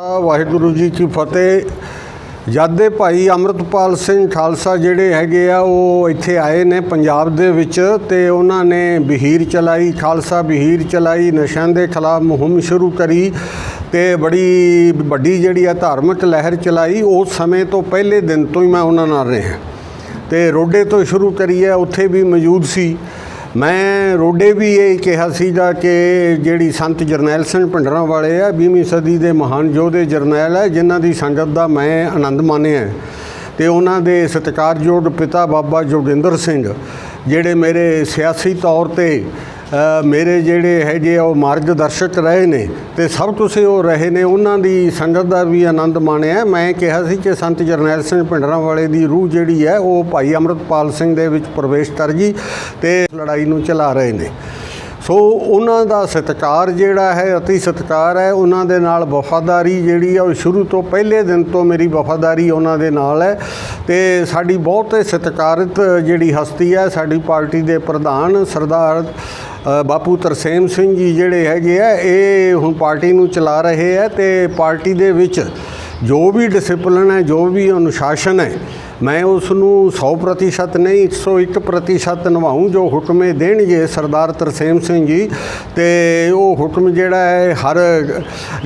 ਵਾਹਿਗੁਰੂ ਜੀ ਕੀ ਫਤਿਹ। ਜਦ ਦੇ ਭਾਈ ਅੰਮ੍ਰਿਤਪਾਲ ਸਿੰਘ ਖਾਲਸਾ ਜਿਹੜੇ ਹੈਗੇ ਆ, ਉਹ ਇੱਥੇ ਆਏ ਨੇ ਪੰਜਾਬ ਦੇ ਵਿੱਚ ਤੇ ਉਹਨਾਂ ਨੇ ਬਹੀਰ ਚਲਾਈ, ਖਾਲਸਾ ਬਹੀਰ ਚਲਾਈ, ਨਸ਼ਿਆਂ ਦੇ ਖਿਲਾਫ ਮੁਹਿੰਮ ਸ਼ੁਰੂ ਕਰੀ ਤੇ ਬੜੀ ਵੱਡੀ ਜਿਹੜੀ ਆ ਧਾਰਮਿਕ ਲਹਿਰ ਚਲਾਈ। ਉਸ ਸਮੇਂ ਤੋਂ ਪਹਿਲੇ ਦਿਨ ਤੋਂ ਹੀ ਮੈਂ ਉਹਨਾਂ ਨਾਲ ਰਿਹਾ। ਤੇ ਰੋਡੇ ਤੋਂ ਸ਼ੁਰੂ ਕਰੀ ਹੈ ਉੱਥੇ ਵੀ ਮੌਜੂਦ ਸੀ। ਮੈਂ ਰੋਡੇ ਵੀ ਇਹ ਕਿਹਾ ਸੀਗਾ ਕਿ ਜਿਹੜੀ ਸੰਤ ਜਰਨੈਲ ਸਿੰਘ ਭਿੰਡਰਾਂ ਵਾਲੇ ਆ 20ਵੀਂ ਸਦੀ ਦੇ ਮਹਾਨ ਯੋਧੇ ਜਰਨੈਲ ਹੈ ਜਿਨ੍ਹਾਂ ਦੀ ਸੰਗਤ ਦਾ ਮੈਂ ਆਨੰਦ ਮਾਣਿਆ ਹੈ। ਤੇ ਉਹਨਾਂ ਦੇ ਸਤਿਕਾਰਯੋਗ ਪਿਤਾ ਬਾਬਾ ਜੋਗਿੰਦਰ ਸਿੰਘ, ਜਿਹੜੇ ਮੇਰੇ ਸਿਆਸੀ ਤੌਰ ਤੇ ਮੇਰੇ ਜਿਹੜੇ ਹੈਗੇ ਆ, ਉਹ ਮਾਰਗ ਦਰਸ਼ਕ ਰਹੇ ਨੇ ਤੇ ਸਭ ਤੁਸੀਂ ਉਹ ਰਹੇ ਨੇ, ਉਹਨਾਂ ਦੀ ਸੰਗਤ ਦਾ ਵੀ ਆਨੰਦ ਮਾਣਿਆ। ਮੈਂ ਕਿਹਾ ਸੀ ਕਿ ਸੰਤ ਜਰਨੈਲ ਸਿੰਘ ਭਿੰਡਰਾਂ ਵਾਲੇ ਦੀ ਰੂਹ ਜਿਹੜੀ ਹੈ, ਉਹ ਭਾਈ ਅੰਮ੍ਰਿਤਪਾਲ ਸਿੰਘ ਦੇ ਵਿੱਚ ਪ੍ਰਵੇਸ਼ ਕਰ ਗਈ ਤੇ ਲੜਾਈ ਨੂੰ ਚਲਾ ਰਹੇ ਨੇ। ਸੋ ਉਹਨਾਂ ਦਾ ਸਤਿਕਾਰ ਜਿਹੜਾ ਹੈ, ਅਤੀ ਸਤਿਕਾਰ ਹੈ। ਉਹਨਾਂ ਦੇ ਨਾਲ ਵਫਾਦਾਰੀ ਜਿਹੜੀ ਆ, ਉਹ ਸ਼ੁਰੂ ਤੋਂ ਪਹਿਲੇ ਦਿਨ ਤੋਂ ਮੇਰੀ ਵਫਾਦਾਰੀ ਉਹਨਾਂ ਦੇ ਨਾਲ ਹੈ। ਤੇ ਸਾਡੀ ਬਹੁਤ ਹੀ ਸਤਿਕਾਰਿਤ ਜਿਹੜੀ ਹਸਤੀ ਹੈ, ਸਾਡੀ ਪਾਰਟੀ ਦੇ ਪ੍ਰਧਾਨ ਸਰਦਾਰ ਬਾਪੂ ਤਰਸੇਮ ਸਿੰਘ ਜੀ ਜਿਹੜੇ ਹੈਗੇ ਆ, ਇਹ ਹੁਣ ਪਾਰਟੀ ਨੂੰ ਚਲਾ ਰਹੇ ਆ ਤੇ ਪਾਰਟੀ ਦੇ ਵਿੱਚ ਜੋ ਵੀ ਡਿਸਪਲਿਨ ਹੈ, ਜੋ ਵੀ ਅਨੁਸ਼ਾਸਨ ਹੈ ਮੈਂ ਉਸ ਨੂੰ 100% ਨਹੀਂ 101% ਨਿਭਾਉਂ ਜੋ ਹੁਕਮੇ ਦੇਣਗੇ ਸਰਦਾਰ ਤਰਸੇਮ ਸਿੰਘ ਜੀ। ਤੇ ਉਹ ਹੁਕਮ ਜਿਹੜਾ ਹੈ, ਹਰ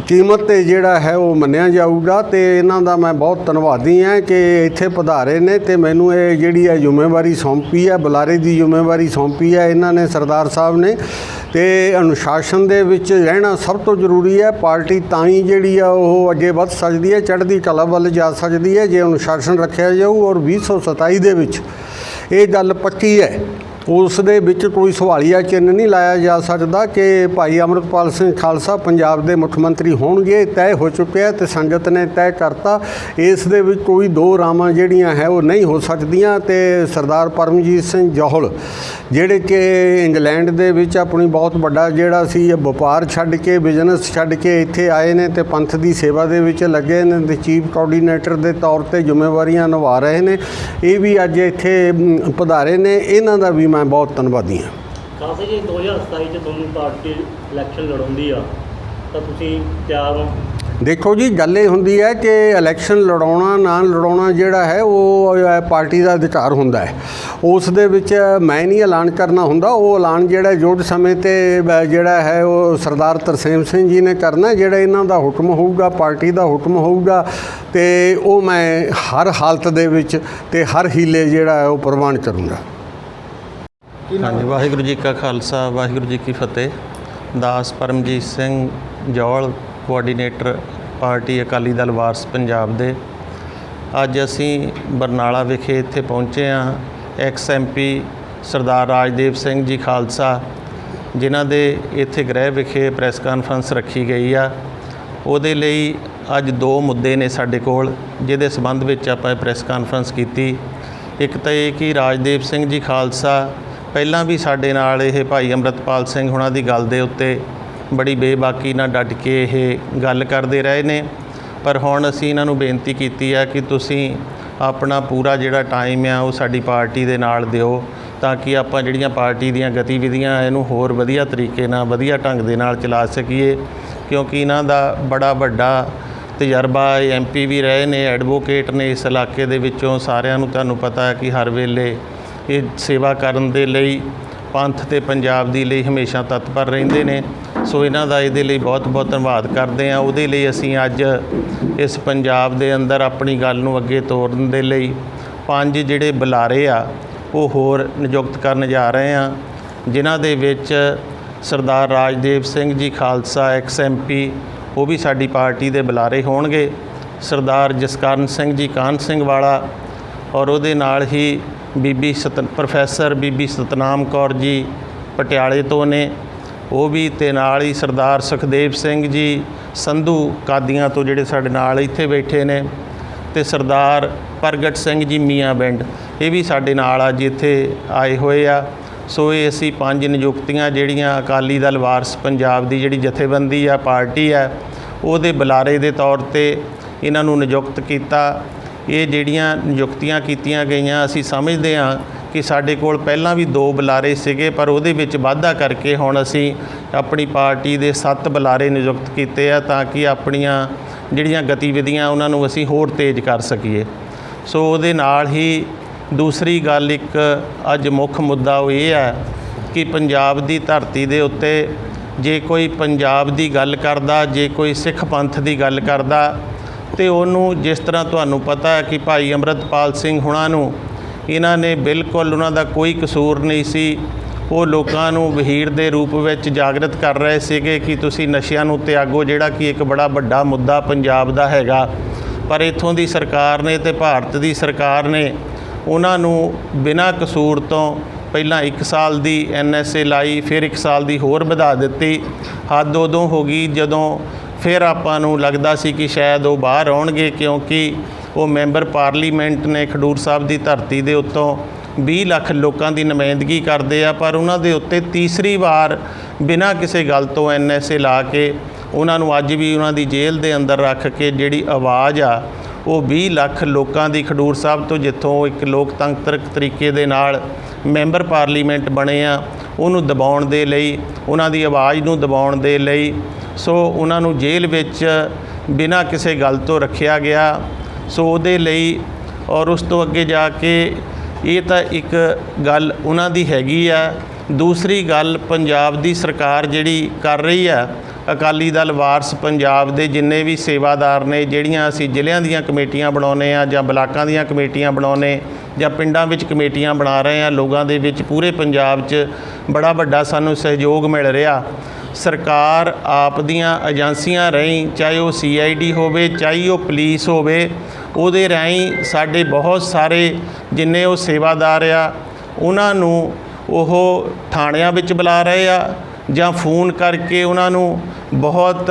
ਕੀਮਤ ਤੇ ਜਿਹੜਾ ਹੈ, ਉਹ ਮੰਨਿਆ ਜਾਊਗਾ। ਤੇ ਇਹਨਾਂ ਦਾ ਮੈਂ ਬਹੁਤ ਧੰਨਵਾਦੀ ਹਾਂ ਕਿ ਇੱਥੇ ਪਧਾਰੇ ਨੇ ਤੇ ਮੈਨੂੰ ਇਹ ਜਿਹੜੀ ਹੈ ਜ਼ਿੰਮੇਵਾਰੀ ਸੌਂਪੀ ਹੈ, ਬੁਲਾਰੇ ਦੀ ਜ਼ਿੰਮੇਵਾਰੀ ਸੌਂਪੀ ਹੈ ਇਹਨਾਂ ਨੇ, ਸਰਦਾਰ ਸਾਹਿਬ ਨੇ। ਤੇ ਅਨੁਸ਼ਾਸਨ ਦੇ ਵਿੱਚ ਰਹਿਣਾ ਸਭ ਤੋਂ ਜ਼ਰੂਰੀ ਹੈ। ਪਾਰਟੀ ਤਾਂ ਹੀ ਜਿਹੜੀ ਆ, ਉਹ ਅੱਗੇ ਵੱਧ ਸਕਦੀ ਹੈ, ਚੜ੍ਹਦੀ ਕਲਾ ਵੱਲ ਜਾ ਸਕਦੀ ਹੈ। ਜੇ ਅਨੁਸ਼ਾਸਨ ਰੱਖਿਆ ਜਾਊ ਔਰ 2027 ਦੇ ਵਿੱਚ। ਇਹ ਗੱਲ ਪੱਕੀ ਹੈ। ਉਸ ਦੇ ਵਿੱਚ ਕੋਈ ਸਵਾਲੀਆ ਚਿੰਨ੍ਹ ਨਹੀਂ ਲਾਇਆ ਜਾ ਸਕਦਾ ਕਿ ਭਾਈ ਅਮਰਪਾਲ ਸਿੰਘ ਖਾਲਸਾ ਪੰਜਾਬ ਦੇ ਮੁੱਖ ਮੰਤਰੀ ਹੋਣਗੇ ਤੈਅ ਹੋ ਚੁੱਕਿਆ ਤੇ ਸੰਗਤ ਨੇ ਤੈਅ ਕਰਤਾ ਇਸ ਦੇ ਵਿੱਚ ਕੋਈ ਦੋ ਰਾਮਾਂ ਜਿਹੜੀਆਂ ਹੈ ਉਹ ਨਹੀਂ ਹੋ ਸਕਦੀਆਂ ਤੇ ਸਰਦਾਰ ਪਰਮਜੀਤ ਸਿੰਘ ਜੋਹਲ ਜਿਹੜੇ ਕਿ ਇੰਗਲੈਂਡ ਦੇ ਵਿੱਚ ਆਪਣੀ ਬਹੁਤ ਵੱਡਾ ਜਿਹੜਾ ਸੀ ਇਹ ਵਪਾਰ ਛੱਡ ਕੇ ਬਿਜ਼ਨਸ ਛੱਡ ਕੇ ਇੱਥੇ ਆਏ ਨੇ ਤੇ ਪੰਥ ਦੀ ਸੇਵਾ ਦੇ ਵਿੱਚ ਲੱਗੇ ਨੇ ਤੇ ਚੀਫ ਕੋਆਰਡੀਨੇਟਰ ਦੇ ਤੌਰ ਤੇ ਜ਼ਿੰਮੇਵਾਰੀਆਂ ਨਿਭਾ ਰਹੇ ਨੇ। ਇਹ ਵੀ ਅੱਜ ਇੱਥੇ ਮ, ਪਧਾਰੇ ਨੇ ਇਹਨਾਂ ਦਾ ਵੀ ਮੈਂ ਬਹੁਤ ਧੰਨਵਾਦੀ ਹਾਂ। ਖਾਸੇ ਜੀ 2027 ਚ ਤੁਹਾਨੂੰ ਪਾਰਟੀ ਇਲੈਕਸ਼ਨ ਲੜਾਉਂਦੀ ਆ ਤਾਂ ਤੁਸੀਂ ਤਿਆਰ ਹੋ? ਦੇਖੋ ਜੀ ਗੱਲ ਇਹ ਹੁੰਦੀ ਹੈ ਕਿ ਇਲੈਕਸ਼ਨ ਲੜਾਉਣਾ ਨਾ ਲੜਾਉਣਾ ਜਿਹੜਾ ਹੈ ਉਹ ਪਾਰਟੀ ਦਾ ਅਧਿਕਾਰ ਹੁੰਦਾ ਹੈ। ਉਸ ਦੇ ਵਿੱਚ ਮੈਂ ਨਹੀਂ ਐਲਾਨ ਕਰਨਾ ਹੁੰਦਾ ਉਹ ਐਲਾਨ ਜਿਹੜਾ ਜੋੜ ਸਮੇਂ ਤੇ ਜਿਹੜਾ ਹੈ ਉਹ ਸਰਦਾਰ ਤਰਸੇਮ ਸਿੰਘ ਜੀ ਨੇ ਕਰਨਾ। ਜਿਹੜਾ ਇਹਨਾਂ ਦਾ ਹੁਕਮ ਹੋਊਗਾ ਪਾਰਟੀ ਦਾ ਹੁਕਮ ਹੋਊਗਾ ਤੇ ਉਹ ਮੈਂ ਹਰ ਹਾਲਤ ਦੇ ਵਿੱਚ ਤੇ ਹਰ ਹੀਲੇ ਜਿਹੜਾ ਹੈ ਉਹ ਪ੍ਰਵਾਨ ਕਰੂੰਗਾ। ਹਾਂਜੀ, ਵਾਹਿਗੁਰੂ ਜੀ ਕਾ ਖਾਲਸਾ, ਵਾਹਿਗੁਰੂ ਜੀ ਕੀ ਫਤਿਹ। ਦਾਸ ਪਰਮਜੀਤ ਸਿੰਘ ਜੌਲ ਕੋਆਰਡੀਨੇਟਰ ਪਾਰਟੀ ਅਕਾਲੀ ਦਲ ਵਾਰਸ ਪੰਜਾਬ ਦੇ। ਅੱਜ ਅਸੀਂ ਬਰਨਾਲਾ ਵਿਖੇ ਇੱਥੇ ਪਹੁੰਚੇ ਹਾਂ। ਐਕਸ ਐਮਪੀ ਸਰਦਾਰ ਰਾਜਦੇਵ ਸਿੰਘ ਜੀ ਖਾਲਸਾ, ਜਿਨ੍ਹਾਂ ਦੇ ਇੱਥੇ ਗ੍ਰਹਿ ਵਿਖੇ ਪ੍ਰੈਸ ਕਾਨਫਰੰਸ ਰੱਖੀ ਗਈ ਆ। ਉਹਦੇ ਲਈ ਅੱਜ ਦੋ ਮੁੱਦੇ ਨੇ ਸਾਡੇ ਕੋਲ, ਜਿਹਦੇ ਸਬੰਧ ਵਿੱਚ ਆਪਾਂ ਪ੍ਰੈਸ ਕਾਨਫਰੰਸ ਕੀਤੀ। ਇੱਕ ਤਾਂ ਇਹ ਕਿ ਰਾਜਦੇਵ ਸਿੰਘ ਜੀ ਖਾਲਸਾ ਪਹਿਲਾਂ ਵੀ ਸਾਡੇ ਨਾਲ ਇਹ ਭਾਈ ਅੰਮ੍ਰਿਤਪਾਲ ਸਿੰਘ ਹੁਣਾਂ ਦੀ ਗੱਲ ਦੇ ਉੱਤੇ ਬੜੀ ਬੇਬਾਕੀ ਨਾਲ ਡਟ ਕੇ ਇਹ ਗੱਲ ਕਰਦੇ ਰਹੇ ਨੇ। ਪਰ ਹੁਣ ਅਸੀਂ ਇਹਨਾਂ ਨੂੰ ਬੇਨਤੀ ਕੀਤੀ ਆ ਕਿ ਤੁਸੀਂ ਆਪਣਾ ਪੂਰਾ ਜਿਹੜਾ ਟਾਈਮ ਆ ਉਹ ਸਾਡੀ ਪਾਰਟੀ ਦੇ ਨਾਲ ਦਿਓ ਤਾਂ ਕਿ ਆਪਾਂ ਜਿਹੜੀਆਂ ਪਾਰਟੀ ਦੀਆਂ ਗਤੀਵਿਧੀਆਂ ਇਹਨੂੰ ਹੋਰ ਵਧੀਆ ਤਰੀਕੇ ਨਾਲ, ਵਧੀਆ ਢੰਗ ਦੇ ਨਾਲ ਚਲਾ ਸਕੀਏ। ਕਿਉਂਕਿ ਇਹਨਾਂ ਦਾ ਬੜਾ ਵੱਡਾ ਤਜਰਬਾ ਐਮਪੀ ਵੀ ਰਹੇ ਨੇ, ਐਡਵੋਕੇਟ ਨੇ ਇਸ ਇਲਾਕੇ ਦੇ ਵਿੱਚੋਂ, ਸਾਰਿਆਂ ਨੂੰ ਤੁਹਾਨੂੰ ਪਤਾ ਹੈ ਕਿ ਹਰ ਵੇਲੇ ਇਹ ਸੇਵਾ ਕਰਨ ਦੇ ਲਈ ਪੰਥ ਤੇ ਪੰਜਾਬ ਦੀ ਲਈ ਹਮੇਸ਼ਾ ਤਤਪਰ ਰਹਿੰਦੇ ਨੇ। ਸੋ ਇਹਨਾਂ ਦਾ ਇਹਦੇ ਲਈ ਬਹੁਤ ਬਹੁਤ ਧੰਨਵਾਦ ਕਰਦੇ ਹਾਂ। ਉਹਦੇ ਲਈ ਅਸੀਂ ਅੱਜ ਇਸ ਪੰਜਾਬ ਦੇ ਅੰਦਰ ਆਪਣੀ ਗੱਲ ਨੂੰ ਅੱਗੇ ਤੋਰਨ ਦੇ ਲਈ ਪੰਜ ਜਿਹੜੇ ਬੁਲਾਰੇ ਆ, ਉਹ ਹੋਰ ਨਿਯੁਕਤ ਕਰਨ ਜਾ ਰਹੇ ਹਾਂ, ਜਿਨ੍ਹਾਂ ਦੇ ਵਿੱਚ ਸਰਦਾਰ ਰਾਜਦੇਵ ਸਿੰਘ ਜੀ ਖਾਲਸਾ, ਐਕਸ ਐਮਪੀ ਉਹ ਵੀ ਸਾਡੀ ਪਾਰਟੀ ਦੇ ਬੁਲਾਰੇ ਹੋਣਗੇ। ਸਰਦਾਰ ਜਸਕਰਨ ਸਿੰਘ ਜੀ ਕਾਨ ਸਿੰਘ ਵਾਲਾ ਔਰ ਉਹਦੇ ਨਾਲ ਹੀ ਬੀਬੀ ਸਤ, ਪ੍ਰੋਫੈਸਰ ਬੀਬੀ ਸਤਨਾਮ ਕੌਰ ਜੀ ਪਟਿਆਲੇ ਤੋਂ ਨੇ। ਉਹ ਵੀ ਤੇ ਨਾਲ ਹੀ ਸਰਦਾਰ ਸੁਖਦੇਵ ਸਿੰਘ ਜੀ, ਸੰਧੂ ਕਾਦੀਆਂ ਤੋਂ ਜਿਹੜੇ ਸਾਡੇ ਨਾਲ ਇੱਥੇ ਬੈਠੇ ਨੇ ਤੇ ਸਰਦਾਰ ਪ੍ਰਗਟ ਸਿੰਘ ਜੀ ਮੀਆਂ ਪਿੰਡ, ਇਹ ਵੀ ਸਾਡੇ ਨਾਲ ਅੱਜ ਇੱਥੇ ਆਏ ਹੋਏ ਆ। ਸੋ ਇਹ ਅਸੀਂ ਪੰਜ ਨਿਯੁਕਤੀਆਂ ਜਿਹੜੀਆਂ ਅਕਾਲੀ ਦਲ ਵਾਰਸ ਪੰਜਾਬ ਦੀ ਜਿਹੜੀ ਜਥੇਬੰਦੀ ਆ, ਪਾਰਟੀ ਆ, ਉਹਦੇ ਬੁਲਾਰੇ ਦੇ ਤੌਰ ਤੇ ਇਹਨਾਂ ਨੂੰ ਨਿਯੁਕਤ ਕੀਤਾ। ਇਹ ਜਿਹੜੀਆਂ ਨਿਯੁਕਤੀਆਂ ਕੀਤੀਆਂ ਗਈਆਂ, ਅਸੀਂ ਸਮਝਦੇ ਹਾਂ ਕਿ ਸਾਡੇ ਕੋਲ ਪਹਿਲਾਂ ਵੀ ਦੋ ਬੁਲਾਰੇ ਸੀਗੇ, ਪਰ ਉਹਦੇ ਵਿੱਚ ਵਾਧਾ ਕਰਕੇ ਹੁਣ ਅਸੀਂ ਆਪਣੀ ਪਾਰਟੀ ਦੇ ਸੱਤ ਬੁਲਾਰੇ ਨਿਯੁਕਤ ਕੀਤੇ ਆ ਤਾਂ ਕਿ ਆਪਣੀਆਂ ਜਿਹੜੀਆਂ ਗਤੀਵਿਧੀਆਂ ਉਹਨਾਂ ਨੂੰ ਅਸੀਂ ਹੋਰ ਤੇਜ਼ ਕਰ ਸਕੀਏ। ਸੋ ਉਹਦੇ ਨਾਲ ਹੀ ਦੂਸਰੀ ਗੱਲ ਇੱਕ ਅੱਜ ਮੁੱਖ ਮੁੱਦਾ ਉਹ ਇਹ ਹੈ ਕਿ ਪੰਜਾਬ ਦੀ ਧਰਤੀ ਦੇ ਉੱਤੇ ਜੇ ਕੋਈ ਪੰਜਾਬ ਦੀ ਗੱਲ ਕਰਦਾ, ਜੇ ਕੋਈ ਸਿੱਖ ਪੰਥ ਦੀ ਗੱਲ ਕਰਦਾ ਤੇ ਉਹਨੂੰ ਜਿਸ ਤਰ੍ਹਾਂ ਤੁਹਾਨੂੰ ਪਤਾ ਹੈ ਕਿ ਭਾਈ ਅੰਮ੍ਰਿਤਪਾਲ ਸਿੰਘ ਹੁਣਾਂ ਨੂੰ ਇਹਨਾਂ ਨੇ ਬਿਲਕੁਲ ਉਹਨਾਂ ਦਾ ਕੋਈ ਕਸੂਰ ਨਹੀਂ ਸੀ, ਉਹ ਲੋਕਾਂ ਨੂੰ ਵਹੀਰ ਦੇ ਰੂਪ ਵਿੱਚ ਜਾਗਰਤ ਕਰ ਰਹੇ ਸੀਗੇ ਕਿ ਤੁਸੀਂ ਨਸ਼ਿਆਂ ਨੂੰ ਤਿਆਗੋ, ਜਿਹੜਾ ਕਿ ਇੱਕ ਬੜਾ ਵੱਡਾ ਮੁੱਦਾ ਪੰਜਾਬ ਦਾ ਹੈਗਾ। ਪਰ ਇਥੋਂ ਦੀ ਸਰਕਾਰ ਨੇ ਤੇ ਭਾਰਤ ਦੀ ਸਰਕਾਰ ਨੇ ਉਹਨਾਂ ਨੂੰ ਬਿਨਾਂ ਕਸੂਰ ਤੋਂ ਪਹਿਲਾਂ 1 ਸਾਲ ਦੀ ਐਨਐਸਏ ਲਾਈ, ਫਿਰ 1 ਸਾਲ ਦੀ ਹੋਰ ਵਧਾ ਦਿੱਤੀ। ਹੱਦ ਉਦੋਂ ਹੋ ਗਈ ਜਦੋਂ ਫਿਰ ਆਪਾਂ ਨੂੰ ਲੱਗਦਾ ਸੀ ਕਿ ਸ਼ਾਇਦ ਉਹ ਬਾਹਰ ਆਉਣਗੇ ਕਿਉਂਕਿ ਉਹ ਮੈਂਬਰ ਪਾਰਲੀਮੈਂਟ ਨੇ ਖਡੂਰ ਸਾਹਿਬ ਦੀ ਧਰਤੀ ਦੇ ਉੱਤੋਂ 20 ਲੱਖ ਲੋਕਾਂ ਦੀ ਨੁਮਾਇੰਦਗੀ ਕਰਦੇ ਆ, ਪਰ ਉਹਨਾਂ ਦੇ ਉੱਤੇ ਤੀਸਰੀ ਵਾਰ ਬਿਨਾਂ ਕਿਸੇ ਗੱਲ ਤੋਂ ਐਨਐਸਏ ਲਾ ਕੇ ਉਹਨਾਂ ਨੂੰ ਅੱਜ ਵੀ ਉਹਨਾਂ ਦੀ ਜੇਲ੍ਹ ਦੇ ਅੰਦਰ ਰੱਖ ਕੇ ਜਿਹੜੀ ਆਵਾਜ਼ ਆ, ਉਹ 20 ਲੱਖ ਲੋਕਾਂ ਦੀ ਖਡੂਰ ਸਾਹਿਬ ਤੋਂ ਜਿੱਥੋਂ ਇੱਕ ਲੋਕਤੰਤਰਕ ਤਰੀਕੇ ਦੇ ਨਾਲ ਮੈਂਬਰ ਪਾਰਲੀਮੈਂਟ ਬਣੇ ਆ, ਉਹਨੂੰ ਦਬਾਉਣ ਦੇ ਲਈ, ਉਹਨਾਂ ਦੀ ਆਵਾਜ਼ ਨੂੰ ਦਬਾਉਣ ਦੇ ਲਈ ਸੋ ਉਹਨਾਂ ਨੂੰ ਜੇਲ੍ਹ ਵਿੱਚ ਬਿਨਾਂ ਕਿਸੇ ਗੱਲ ਤੋਂ ਰੱਖਿਆ ਗਿਆ। ਸੋ ਉਹਦੇ ਲਈ ਔਰ ਉਸ ਤੋਂ ਅੱਗੇ ਜਾ ਕੇ ਇਹ ਤਾਂ ਇੱਕ ਗੱਲ ਉਹਨਾਂ ਦੀ ਹੈਗੀ ਆ। ਦੂਸਰੀ ਗੱਲ, ਪੰਜਾਬ ਦੀ ਸਰਕਾਰ ਜਿਹੜੀ ਕਰ ਰਹੀ ਆ, ਅਕਾਲੀ ਦਲ ਵਾਰਸ ਪੰਜਾਬ ਦੇ ਜਿੰਨੇ ਵੀ ਸੇਵਾਦਾਰ ਨੇ, ਜਿਹੜੀਆਂ ਅਸੀਂ ਜ਼ਿਲ੍ਹਿਆਂ ਦੀਆਂ ਕਮੇਟੀਆਂ ਬਣਾਉਨੇ ਆ ਜਾਂ ਬਲਾਕਾਂ ਦੀਆਂ ਕਮੇਟੀਆਂ ਬਣਾਉਨੇ ਜਾਂ ਪਿੰਡਾਂ ਵਿੱਚ ਕਮੇਟੀਆਂ ਬਣਾ ਰਹੇ ਆ, ਲੋਕਾਂ ਦੇ ਵਿੱਚ ਪੂਰੇ ਪੰਜਾਬ 'ਚ ਬੜਾ ਵੱਡਾ ਸਾਨੂੰ ਸਹਿਯੋਗ ਮਿਲ ਰਿਹਾ। ਸਰਕਾਰ ਆਪ ਦੀਆਂ ਏਜੰਸੀਆਂ ਰਹੀ, ਚਾਹੇ ਉਹ ਸੀਆਈਡੀ ਹੋਵੇ, ਚਾਹੇ ਉਹ ਪੁਲਿਸ ਹੋਵੇ, ਉਹਦੇ ਰਾਹੀਂ ਸਾਡੇ ਬਹੁਤ ਸਾਰੇ ਜਿੰਨੇ ਉਹ ਸੇਵਾਦਾਰ ਆ, ਉਹਨਾਂ ਨੂੰ ਉਹ ਥਾਣਿਆਂ ਵਿੱਚ ਬੁਲਾ ਰਹੇ ਆ, ਜਾਂ ਫੋਨ ਕਰਕੇ ਉਹਨਾਂ ਨੂੰ ਬਹੁਤ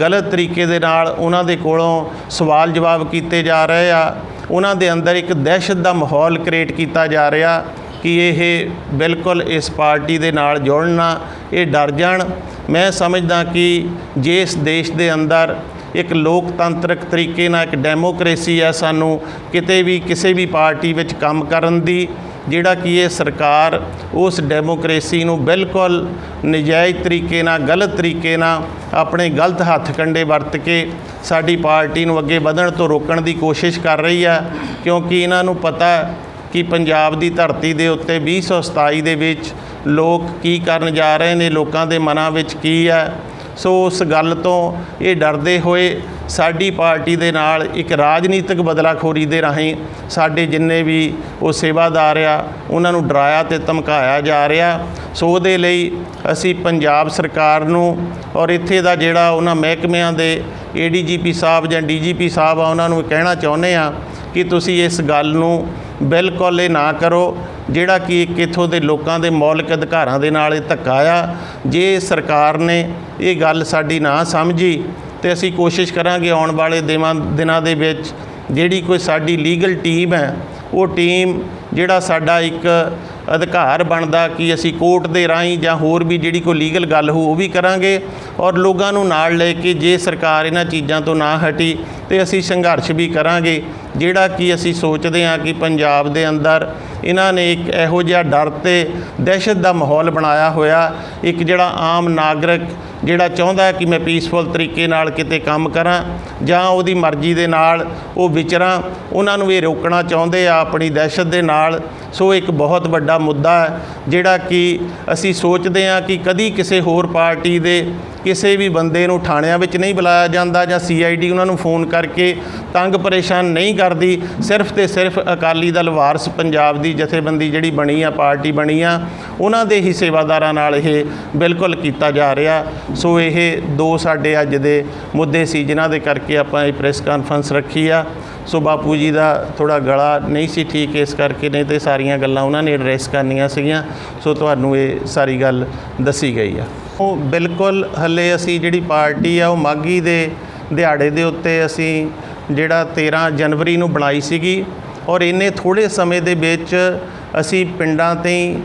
ਗਲਤ ਤਰੀਕੇ ਦੇ ਨਾਲ ਉਹਨਾਂ ਦੇ ਕੋਲੋਂ ਸਵਾਲ ਜਵਾਬ ਕੀਤੇ ਜਾ ਰਹੇ ਆ। ਉਹਨਾਂ ਦੇ ਅੰਦਰ ਇੱਕ ਦਹਿਸ਼ਤ ਦਾ ਮਾਹੌਲ ਕ੍ਰੀਏਟ ਕੀਤਾ ਜਾ ਰਿਹਾ। ਕਿ ਇਹ ਬਿਲਕੁਲ ਇਸ ਪਾਰਟੀ ਦੇ ਨਾਲ ਜੁੜਨਾ ਇਹ ਡਰ ਜਾਣ। ਮੈਂ ਸਮਝਦਾ ਕਿ ਜੇ ਇਸ ਦੇਸ਼ ਦੇ ਅੰਦਰ ਇੱਕ ਲੋਕਤੰਤਰਕ ਤਰੀਕੇ ਨਾਲ ਇੱਕ ਡੈਮੋਕ੍ਰੇਸੀ ਹੈ ਸਾਨੂੰ, ਕਿਤੇ ਵੀ, ਕਿਸੇ ਵੀ ਪਾਰਟੀ ਵਿੱਚ ਕੰਮ ਕਰਨ ਦੀ, ਜਿਹੜਾ ਕਿ ਇਹ ਸਰਕਾਰ ਉਸ ਡੈਮੋਕ੍ਰੇਸੀ ਨੂੰ ਬਿਲਕੁਲ ਨਜਾਇਜ਼ ਤਰੀਕੇ ਨਾਲ, ਗਲਤ ਤਰੀਕੇ ਨਾਲ ਆਪਣੇ ਗਲਤ ਹੱਥ ਕੰਡੇ ਵਰਤ ਕੇ ਸਾਡੀ ਪਾਰਟੀ ਨੂੰ ਅੱਗੇ ਵਧਣ ਤੋਂ ਰੋਕਣ ਦੀ ਕੋਸ਼ਿਸ਼ ਕਰ ਰਹੀ ਆ, ਕਿਉਂਕਿ ਇਹਨਾਂ ਨੂੰ ਪਤਾ ਕਿ ਪੰਜਾਬ ਦੀ ਧਰਤੀ ਦੇ ਉੱਤੇ 2027 ਦੇ ਵਿੱਚ ਲੋਕ ਕੀ ਕਰਨ ਜਾ ਰਹੇ ਨੇ, ਲੋਕਾਂ ਦੇ ਮਨਾਂ ਵਿੱਚ ਕੀ ਹੈ? ਸੋ ਉਸ ਗੱਲ ਤੋਂ ਇਹ ਡਰਦੇ ਹੋਏ ਸਾਡੀ ਪਾਰਟੀ ਦੇ ਨਾਲ ਇੱਕ ਰਾਜਨੀਤਿਕ ਬਦਲਾਖੋਰੀ ਦੇ ਰਾਹੀਂ ਸਾਡੇ ਜਿੰਨੇ ਵੀ ਉਹ ਸੇਵਾਦਾਰ ਆ, ਉਹਨਾਂ ਨੂੰ ਡਰਾਇਆ ਤੇ ਧਮਕਾਇਆ ਜਾ ਰਿਹਾ। ਸੋ ਉਹਦੇ ਲਈ ਅਸੀਂ ਪੰਜਾਬ ਸਰਕਾਰ ਨੂੰ ਔਰ ਇੱਥੇ ਦਾ ਜਿਹੜਾ ਉਹਨਾਂ ਮਹਿਕਮਿਆਂ ਦੇ ਏਡੀਜੀਪੀ ਸਾਹਿਬ ਜਾਂ ਡੀਜੀਪੀ ਸਾਹਿਬ ਆ, ਉਹਨਾਂ ਨੂੰ ਕਹਿਣਾ ਚਾਹੁੰਦੇ ਆ ਕਿ ਤੁਸੀਂ ਇਸ ਗੱਲ ਨੂੰ ਬਿਲਕੁਲ ਇਹ ਨਾ ਕਰੋ। ਜਿਹੜਾ ਕਿ ਇੱਕ ਇੱਥੋਂ ਦੇ ਲੋਕਾਂ ਦੇ ਮੌਲਿਕ ਅਧਿਕਾਰਾਂ ਦੇ ਨਾਲ ਇਹ ਧੱਕਾ ਆ, ਜੇ ਸਰਕਾਰ ਨੇ ਇਹ ਗੱਲ ਸਾਡੀ ਨਾ ਸਮਝੀ ਤੇ ਅਸੀਂ ਕੋਸ਼ਿਸ਼ ਕਰਾਂਗੇ ਆਉਣ ਵਾਲੇ ਦਿਨਾਂ ਦਿਨਾਂ ਦੇ ਵਿੱਚ ਜਿਹੜੀ ਕੋਈ ਸਾਡੀ ਲੀਗਲ ਟੀਮ ਹੈ, ਉਹ ਟੀਮ ਜਿਹੜਾ ਸਾਡਾ ਇੱਕ ਅਧਿਕਾਰ ਬਣਦਾ ਕਿ ਅਸੀਂ ਕੋਰਟ ਦੇ ਰਾਹੀਂ ਜਾਂ ਹੋਰ ਵੀ ਜਿਹੜੀ ਕੋਈ ਲੀਗਲ ਗੱਲ ਹੋ ਉਹ ਵੀ ਕਰਾਂਗੇ ਔਰ ਲੋਕਾਂ ਨੂੰ ਨਾਲ ਲੈ ਕੇ ਜੇ ਸਰਕਾਰ ਇਹਨਾਂ ਚੀਜ਼ਾਂ ਤੋਂ ਨਾ ਹਟੀ ਤੇ ਅਸੀਂ ਸੰਘਰਸ਼ ਵੀ ਕਰਾਂਗੇ, ਜਿਹੜਾ ਕਿ ਅਸੀਂ ਸੋਚਦੇ ਹਾਂ ਕਿ ਪੰਜਾਬ ਦੇ ਅੰਦਰ ਇਹਨਾਂ ਨੇ ਇੱਕ ਇਹੋ ਜਿਹਾ ਡਰ ਤੇ ਦਹਿਸ਼ਤ ਦਾ ਮਾਹੌਲ ਬਣਾਇਆ ਹੋਇਆ, ਇੱਕ ਜਿਹੜਾ ਆਮ ਨਾਗਰਿਕ ਜਿਹੜਾ ਚਾਹੁੰਦਾ ਕਿ ਮੈਂ ਪੀਸਫੁਲ ਤਰੀਕੇ ਨਾਲ ਕਿਤੇ ਕੰਮ ਕਰਾਂ ਜਾਂ ਉਹਦੀ ਮਰਜ਼ੀ ਦੇ ਨਾਲ ਉਹ ਵਿਚਰਾਂ, ਉਹਨਾਂ ਨੂੰ ਇਹ ਰੋਕਣਾ ਚਾਹੁੰਦੇ ਆ ਆਪਣੀ ਦਹਿਸ਼ਤ ਦੇ ਨਾਲ ਸੋ ਇੱਕ ਬਹੁਤ ਵੱਡਾ ਮੁੱਦਾ ਹੈ, ਜਿਹੜਾ ਕਿ ਅਸੀਂ ਸੋਚਦੇ ਹਾਂ ਕਿ ਕਦੀ ਕਿਸੇ ਹੋਰ ਪਾਰਟੀ ਦੇ ਕਿਸੇ ਵੀ ਬੰਦੇ ਨੂੰ ਥਾਣਿਆਂ ਵਿੱਚ ਨਹੀਂ ਬੁਲਾਇਆ ਜਾਂਦਾ ਜਾਂ ਸੀਆਈਡੀ ਉਹਨਾਂ ਨੂੰ ਫੋਨ ਕਰਕੇ ਤੰਗ ਪਰੇਸ਼ਾਨ ਨਹੀਂ ਕਰਦੀ। ਸਿਰਫ ਤੇ ਸਿਰਫ ਅਕਾਲੀ ਦਲ ਵਾਰਸ ਪੰਜਾਬ ਦੀ ਜਥੇਬੰਦੀ ਜਿਹੜੀ ਬਣੀ ਆ, ਪਾਰਟੀ ਬਣੀ ਆ, ਉਹਨਾਂ ਦੇ ਹੀ ਸੇਵਾਦਾਰਾਂ ਨਾਲ ਇਹ ਬਿਲਕੁਲ ਕੀਤਾ ਜਾ ਰਿਹਾ। ਸੋ ਇਹ ਦੋ ਸਾਡੇ ਅੱਜ ਦੇ ਮੁੱਦੇ ਸੀ, ਜਿਨ੍ਹਾਂ ਦੇ ਕਰਕੇ ਆਪਾਂ ਇਹ ਪ੍ਰੈਸ ਕਾਨਫਰੰਸ ਰੱਖੀ ਆ। ਸੋ ਬਾਪੂ ਜੀ ਦਾ ਥੋੜਾ ਗਲਾ ਨਹੀਂ ਸੀ ਠੀਕ ਇਸ ਕਰਕੇ ਨਹੀਂ ਤੇ ਸਾਰੀਆਂ ਗੱਲਾਂ ਉਹਨਾਂ ਨੇ ਐਡਰੈਸ ਕਰਨੀਆਂ ਸੀਗੀਆਂ। ਸੋ ਤੁਹਾਨੂੰ ਇਹ ਸਾਰੀ ਗੱਲ ਦੱਸੀ ਗਈ ਆ। ਉਹ ਬਿਲਕੁਲ ਹੱਲੇ ਅਸੀਂ ਜਿਹੜੀ ਪਾਰਟੀ ਆ, ਉਹ ਮਾਗੀ ਦੇ ਦਿਹਾੜੇ ਦੇ ਉੱਤੇ ਅਸੀਂ ਜਿਹੜਾ 13 ਜਨਵਰੀ ਨੂੰ ਬਣਾਈ ਸੀਗੀ ਔਰ ਇਹਨੇ ਥੋੜੇ ਸਮੇਂ ਦੇ ਵਿੱਚ ਅਸੀਂ ਪਿੰਡਾਂ ਤੇ ਹੀ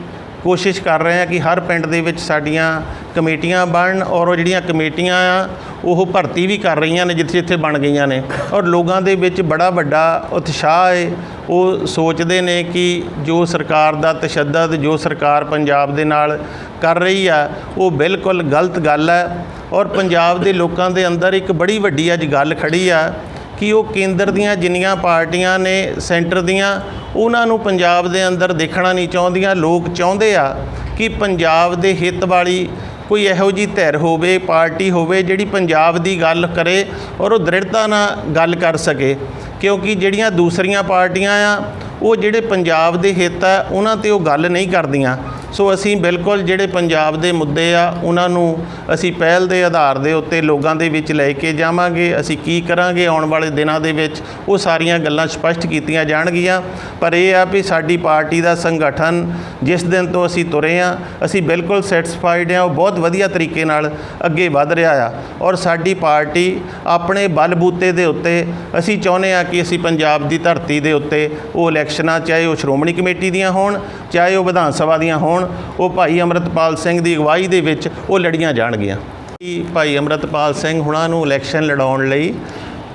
ਕੋਸ਼ਿਸ਼ ਕਰ ਰਹੇ ਹਾਂ ਕਿ ਹਰ ਪਿੰਡ ਦੇ ਵਿੱਚ ਸਾਡੀਆਂ ਕਮੇਟੀਆਂ ਬਣਨ ਔਰ ਉਹ ਜਿਹੜੀਆਂ ਕਮੇਟੀਆਂ ਆ, ਉਹ ਭਰਤੀ ਵੀ ਕਰ ਰਹੀਆਂ ਨੇ ਜਿੱਥੇ ਜਿੱਥੇ ਬਣ ਗਈਆਂ ਨੇ। ਔਰ ਲੋਕਾਂ ਦੇ ਵਿੱਚ ਬੜਾ ਵੱਡਾ ਉਤਸ਼ਾਹ ਹੈ ਉਹ ਸੋਚਦੇ ਨੇ ਕਿ ਜੋ ਸਰਕਾਰ ਦਾ ਤਸ਼ੱਦਦ, ਜੋ ਸਰਕਾਰ ਪੰਜਾਬ ਦੇ ਨਾਲ ਕਰ ਰਹੀ ਆ, ਉਹ ਬਿਲਕੁਲ ਗਲਤ ਗੱਲ ਹੈ ਔਰ ਪੰਜਾਬ ਦੇ ਲੋਕਾਂ ਦੇ ਅੰਦਰ ਇੱਕ ਬੜੀ ਵੱਡੀ ਅੱਜ ਗੱਲ ਖੜੀ ਆ ਕਿ ਉਹ ਕੇਂਦਰ ਦੀਆਂ ਜਿੰਨੀਆਂ ਪਾਰਟੀਆਂ ਨੇ, ਸੈਂਟਰ ਦੀਆਂ, ਉਹਨਾਂ ਨੂੰ ਪੰਜਾਬ ਦੇ ਅੰਦਰ ਦੇਖਣਾ ਨਹੀਂ ਚਾਹੁੰਦੀਆਂ। ਲੋਕ ਚਾਹੁੰਦੇ ਆ ਕਿ ਪੰਜਾਬ ਦੇ ਹਿੱਤ ਵਾਲੀ ਕੋਈ ਇਹੋ ਜੀ ਧਿਰ ਹੋਵੇ, ਪਾਰਟੀ ਹੋਵੇ ਜਿਹੜੀ ਪੰਜਾਬ ਦੀ ਗੱਲ ਕਰੇ ਔਰ ਉਹ ਦ੍ਰਿੜਤਾ ਨਾਲ ਗੱਲ ਕਰ ਸਕੇ। ਕਿਉਂਕਿ ਜਿਹੜੀਆਂ ਦੂਸਰੀਆਂ ਪਾਰਟੀਆਂ ਆ, ਉਹ ਜਿਹੜੇ ਪੰਜਾਬ ਦੇ ਹਿੱਤ ਆ, ਉਹਨਾਂ ਤੇ ਉਹ ਗੱਲ ਨਹੀਂ ਕਰਦੀਆਂ। ਸੋ ਅਸੀਂ ਬਿਲਕੁਲ ਜਿਹੜੇ ਪੰਜਾਬ ਦੇ ਮੁੱਦੇ ਆ, ਉਹਨਾਂ ਨੂੰ ਅਸੀਂ ਪਹਿਲ ਦੇ ਆਧਾਰ ਦੇ ਉੱਤੇ ਲੋਕਾਂ ਦੇ ਵਿੱਚ ਲੈ ਕੇ ਜਾਵਾਂਗੇ। ਅਸੀਂ ਕੀ ਕਰਾਂਗੇ ਆਉਣ ਵਾਲੇ ਦਿਨਾਂ ਦੇ ਵਿੱਚ? ਉਹ ਸਾਰੀਆਂ ਗੱਲਾਂ ਸਪਸ਼ਟ ਕੀਤੀਆਂ ਜਾਣਗੀਆਂ। ਪਰ ਇਹ ਆ ਵੀ ਸਾਡੀ ਪਾਰਟੀ ਦਾ ਸੰਗਠਨ ਜਿਸ ਦਿਨ ਤੋਂ ਅਸੀਂ ਤੁਰੇ ਆ, ਅਸੀਂ ਬਿਲਕੁਲ ਸੈਟੀਸਫਾਈਡ ਆ, ਉਹ ਬਹੁਤ ਵਧੀਆ ਤਰੀਕੇ ਨਾਲ ਅੱਗੇ ਵਧ ਰਿਹਾ ਆ। ਔਰ ਸਾਡੀ ਪਾਰਟੀ ਆਪਣੇ ਬਲਬੂਤੇ ਦੇ ਉੱਤੇ, ਅਸੀਂ ਚਾਹੁੰਦੇ ਆ ਕਿ ਅਸੀਂ ਪੰਜਾਬ ਦੀ ਧਰਤੀ ਦੇ ਉੱਤੇ ਉਹ ਇਲੈਕਸ਼ਨਾਂ, ਚਾਹੇ ਉਹ ਸ਼੍ਰੋਮਣੀ ਕਮੇਟੀ ਦੀਆਂ ਹੋਣ, ਚਾਹੇ ਉਹ ਵਿਧਾਨ ਸਭਾ ਦੀਆਂ ਹੋਣ ਉਹ ਭਾਈ ਅਮਰਤਪਾਲ ਸਿੰਘ ਦੀ ਅਗਵਾਈ ਦੇ ਵਿੱਚ ਉਹ ਲੜੀਆਂ ਜਾਣਗੀਆਂ। ਭਾਈ ਅਮਰਤਪਾਲ ਸਿੰਘ ਹੁਣਾਂ ਨੂੰ ਇਲੈਕਸ਼ਨ ਲੜਾਉਣ ਲਈ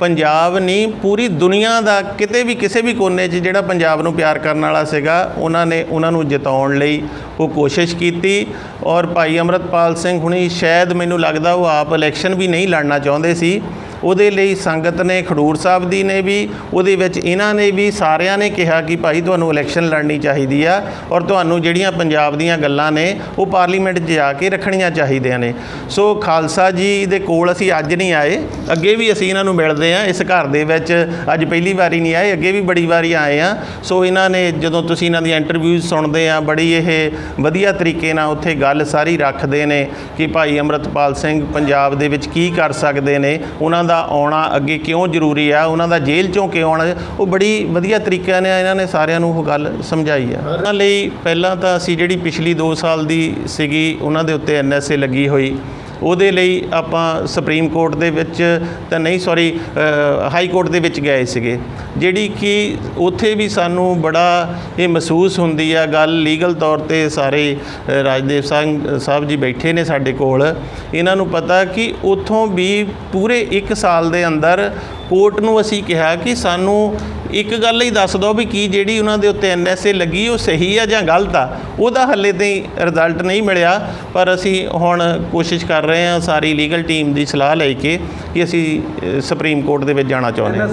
ਪੰਜਾਬ ਨਹੀਂ ਪੂਰੀ ਦੁਨੀਆ ਦਾ ਕਿਤੇ ਵੀ ਕਿਸੇ ਵੀ ਕੋਨੇ 'ਚ ਜਿਹੜਾ ਪੰਜਾਬ ਨੂੰ ਪਿਆਰ ਕਰਨ ਵਾਲਾ ਸੀਗਾ, ਉਹਨਾਂ ਨੇ ਉਹਨਾਂ ਨੂੰ ਜਿਤਾਉਣ ਲਈ ਉਹ ਕੋਸ਼ਿਸ਼ ਕੀਤੀ। ਔਰ ਭਾਈ ਅਮਰਤਪਾਲ ਸਿੰਘ ਹੁਣੀ ਸ਼ਾਇਦ ਮੈਨੂੰ ਲੱਗਦਾ ਉਹ ਆਪ ਇਲੈਕਸ਼ਨ ਵੀ ਨਹੀਂ ਲੜਨਾ ਚਾਹੁੰਦੇ ਸੀ। ਉਹਦੇ ਲਈ ਸੰਗਤ ਨੇ, ਖਡੂਰ ਸਾਹਿਬ ਦੀ ਨੇ ਵੀ, ਉਹਦੇ ਵਿੱਚ ਇਹਨਾਂ ਨੇ ਵੀ, ਸਾਰਿਆਂ ਨੇ ਕਿਹਾ ਕਿ ਭਾਈ ਤੁਹਾਨੂੰ ਇਲੈਕਸ਼ਨ ਲੜਨੀ ਚਾਹੀਦੀ ਆ ਔਰ ਤੁਹਾਨੂੰ ਜਿਹੜੀਆਂ ਪੰਜਾਬ ਦੀਆਂ ਗੱਲਾਂ ਨੇ, ਉਹ ਪਾਰਲੀਮੈਂਟ 'ਚ ਜਾ ਕੇ ਰੱਖਣੀਆਂ ਚਾਹੀਦੀਆਂ ਨੇ। ਸੋ ਖਾਲਸਾ ਜੀ ਦੇ ਕੋਲ ਅਸੀਂ ਅੱਜ ਨਹੀਂ ਆਏ, ਅੱਗੇ ਵੀ ਅਸੀਂ ਇਹਨਾਂ ਨੂੰ ਮਿਲਦੇ ਆ ਇਸ ਘਰ ਦੇ ਵਿੱਚ ਅੱਜ ਪਹਿਲੀ ਵਾਰੀ ਨਹੀਂ ਆਏ, ਅੱਗੇ ਵੀ ਬੜੀ ਵਾਰੀ ਆਏ ਆ ਸੋ ਇਹਨਾਂ ਨੇ ਜਦੋਂ ਤੁਸੀਂ ਇਹਨਾਂ ਦੀਆਂ ਇੰਟਰਵਿਊਜ਼ ਸੁਣਦੇ ਆ, ਬੜੀ ਇਹ ਵਧੀਆ ਤਰੀਕੇ ਨਾਲ ਉੱਥੇ ਗੱਲ ਸਾਰੀ ਰੱਖਦੇ ਨੇ ਕਿ ਭਾਈ ਅਮਰਤਪਾਲ ਸਿੰਘ ਪੰਜਾਬ ਦੇ ਵਿੱਚ ਕੀ ਕਰ ਸਕਦੇ ਨੇ, ਉਹਨਾਂ ਦਾ ਆਉਣਾ ਅੱਗੇ ਕਿਉਂ ਜ਼ਰੂਰੀ ਆ? ਉਹਨਾਂ ਦਾ ਜੇਲ੍ਹ ਚੋਂ ਕਿਉਂ ਆਉਣਾ? ਉਹ ਬੜੀ ਵਧੀਆ ਤਰੀਕੇ ਨਾਲ ਇਹਨਾਂ ਨੇ ਸਾਰਿਆਂ ਨੂੰ ਉਹ ਗੱਲ ਸਮਝਾਈ ਆ। ਉਹਨਾਂ ਲਈ ਪਹਿਲਾਂ ਤਾਂ ਅਸੀਂ ਜਿਹੜੀ ਪਿਛਲੀ 2 ਸਾਲ ਦੀ ਸੀਗੀ, ਉਹਨਾਂ ਦੇ ਉੱਤੇ ਐਨਐਸਏ ਲੱਗੀ ਹੋਈ। ਉਹਦੇ ਲਈ ਆਪਾਂ ਸੁਪਰੀਮ ਕੋਰਟ ਦੇ ਵਿੱਚ ਤਾਂ ਨਹੀਂ ਸੌਰੀ ਹਾਈ ਕੋਰਟ ਦੇ ਵਿੱਚ ਗਏ ਸੀਗੇ। ਜਿਹੜੀ ਕਿ ਉੱਥੇ ਵੀ ਸਾਨੂੰ ਬੜਾ ਇਹ ਮਹਿਸੂਸ ਹੁੰਦੀ ਆ, ਗੱਲ ਲੀਗਲ ਤੌਰ ਤੇ ਸਾਰੇ ਰਾਜਦੇਵ ਸਿੰਘ ਸਾਹਿਬ ਜੀ ਬੈਠੇ ਨੇ ਸਾਡੇ ਕੋਲ। ਇਹਨਾਂ ਨੂੰ ਪਤਾ ਕਿ ਉੱਥੋਂ ਵੀ ਪੂਰੇ 1 ਸਾਲ ਦੇ ਅੰਦਰ ਕੋਰਟ ਨੂੰ ਅਸੀਂ ਕਿਹਾ ਕਿ ਸਾਨੂੰ ਇੱਕ ਗੱਲ ਹੀ ਦੱਸ ਦਿਓ ਵੀ ਕੀ ਜਿਹੜੀ ਉਹਨਾਂ ਦੇ ਉੱਤੇ ਐਨਐਸਏ ਲੱਗੀ, ਉਹ ਸਹੀ ਆ ਜਾਂ ਗਲਤ ਆ। ਉਹਦਾ ਹੱਲੇ ਤਾਈਂ ਰਿਜ਼ਲਟ ਨਹੀਂ ਮਿਲਿਆ, ਪਰ ਅਸੀਂ ਹੁਣ ਕੋਸ਼ਿਸ਼ ਕਰ ਰਹੇ ਹਾਂ ਸਾਰੀ ਲੀਗਲ ਟੀਮ ਦੀ ਸਲਾਹ ਲੈ ਕੇ ਕਿ ਅਸੀਂ ਸੁਪਰੀਮ ਕੋਰਟ ਦੇ ਵਿੱਚ ਜਾਣਾ ਚਾਹੁੰਦੇ ਹਾਂ।